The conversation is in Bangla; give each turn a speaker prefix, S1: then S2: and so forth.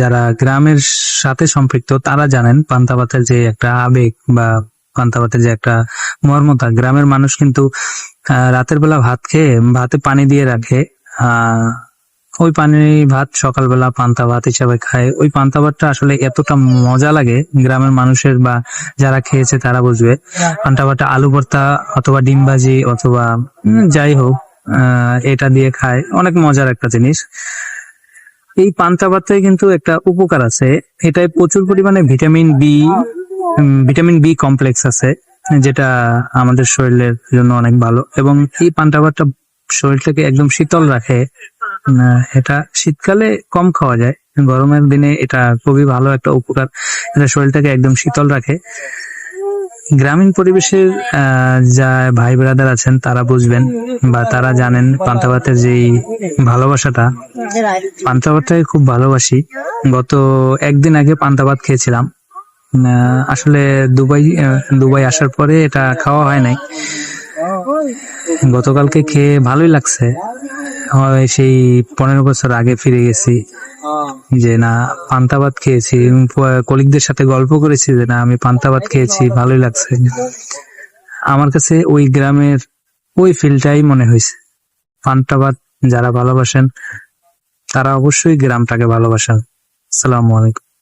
S1: যারা গ্রামের সাথে সম্পৃক্ত, তারা জানেন পান্তা ভাতের যে একটা আবেগ বা পান্তা ভাতের যে একটা মর্মতা। গ্রামের মানুষ কিন্তু রাতের বেলা ভাত খেয়ে ভাতে পানি দিয়ে রাখে। ওই পানি ভাত সকালবেলা পান্তা ভাত হিসাবে খায়। ওই পান্তা ভাতটা আসলে এতটা মজা লাগে গ্রামের মানুষের বা যারা খেয়েছে তারা বুঝবে। পান্তা ভাতটা আলু ভর্তা অথবা ডিম ভাজি অথবা যাই হোক এটা দিয়ে খায়। অনেক মজার একটা জিনিস। এই পান্তা ভাতে কিন্তু একটা উপকার আছে। এটায় প্রচুর পরিমাণে vitamin B vitamin B complex আছে, যেটা আমাদের শরীরের জন্য অনেক ভালো। এবং এই পান্তা ভাতটা শরীরটাকে একদম শীতল রাখে। এটা শীতকালে কম খাওয়া যায়, গরমের দিনে এটা খুবই ভালো একটা উপকার। এটা শরীরটাকে একদম শীতল রাখে। গ্রামীণ পরিবেশের যা ভাই ব্রাদার আছেন, তারা বুঝবেন বা তারা জানেন পান্তা ভাতের যেই ভালোবাসাটা। পান্তা ভাতটাকে খুব ভালোবাসি। গত একদিন আগে পান্তা ভাত খেয়েছিলাম। আসলে দুবাই দুবাই আসার পরে এটা খাওয়া হয় নাই। গতকালকে খেয়ে ভালোই লাগছে। হয় সেই পনেরো বছর আগে ফিরে গেছি। যে না, পান্তা ভাত খেয়েছি। কলিকদের সাথে গল্প করেছি যে না, আমি পান্তাবাদ খেয়েছি, ভালোই লাগছে। আমার কাছে ওই গ্রামের ওই ফিলটাই মনে হয়েছে পান্তাবাদ যারা ভালোবাসেন, তারা অবশ্যই গ্রামটাকে ভালোবাসেন আসসালামু আলাইকুম।